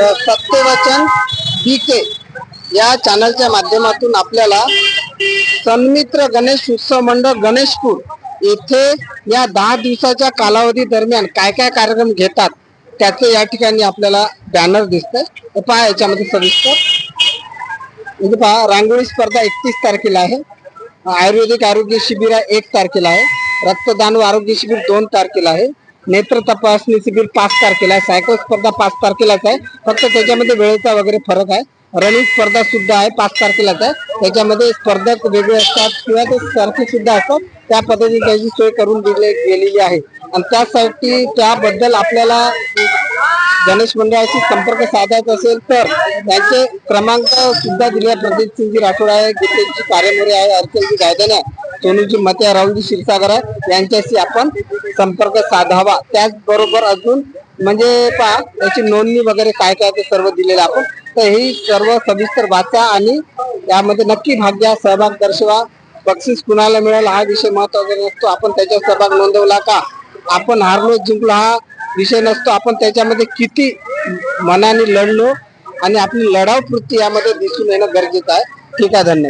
सत्यवचन बी के या चॅनलच्या माध्यमातून आपल्याला सन्मित्र गणेश उत्सव मंडळ गणेशपूर येथे या दहा दिवसाच्या कालावधी दरम्यान काय काय कार्यक्रम घेतात त्याचे या ठिकाणी आपल्याला बॅनर दिसतंय. तर पहा याच्यामध्ये सविस्तर. इथे पहा रांगोळी स्पर्धा एकतीस तारखेला आहे. आयुर्वेदिक आरोग्य शिबिर एक तारखेला आहे. रक्तदान व आरोग्य शिबिर दोन तारखेला आहे. नेत्र तपासणी शिबिर पाच तारखेला आहे. सायकल स्पर्धा पाच तारखेलाच आहे. फक्त त्याच्यामध्ये वेळेचा वगैरे फरक आहे. रनिंग स्पर्धा सुद्धा आहे पाच तारखेलाच आहे. त्याच्यामध्ये स्पर्धक वेगळे असतात किंवा ते सारखे सुद्धा असतात. त्या पद्धतीने त्याची सोय करून दिली गेलेली आहे. आणि त्यासाठी त्याबद्दल आपल्याला गणेश मंडळाशी संपर्क साधायचा असेल तर त्यांचे क्रमांक सुद्धा दिले प्रदीप सिंगजी राठोड आहे. गीतेशजी कारेमोरे आहे. अर्चलजी गायधन आहे. सोनूजी मते राहुलजी क्षीरसागर आहे. यांच्याशी आपण संपर्क साधावा. त्याचबरोबर अजून म्हणजे पहा त्याची नोंदणी वगैरे काय काय ते सर्व दिलेलं आपण. तर ही सर्व सविस्तर वाचा आणि यामध्ये नक्की भाग घ्या सहभाग दर्शवा. बक्षीस कुणाला मिळाला हा विषय महत्त्वाचा नसतो. आपण त्याच्यात सहभाग नोंदवला का? आपण हारलो जिंकलो हा विषय नसतो. आपण त्याच्यामध्ये किती मनाने लढलो आणि आपली लढाव वृत्ती यामध्ये दिसून येणं गरजेचं आहे. ठीक आहे धन्यवाद.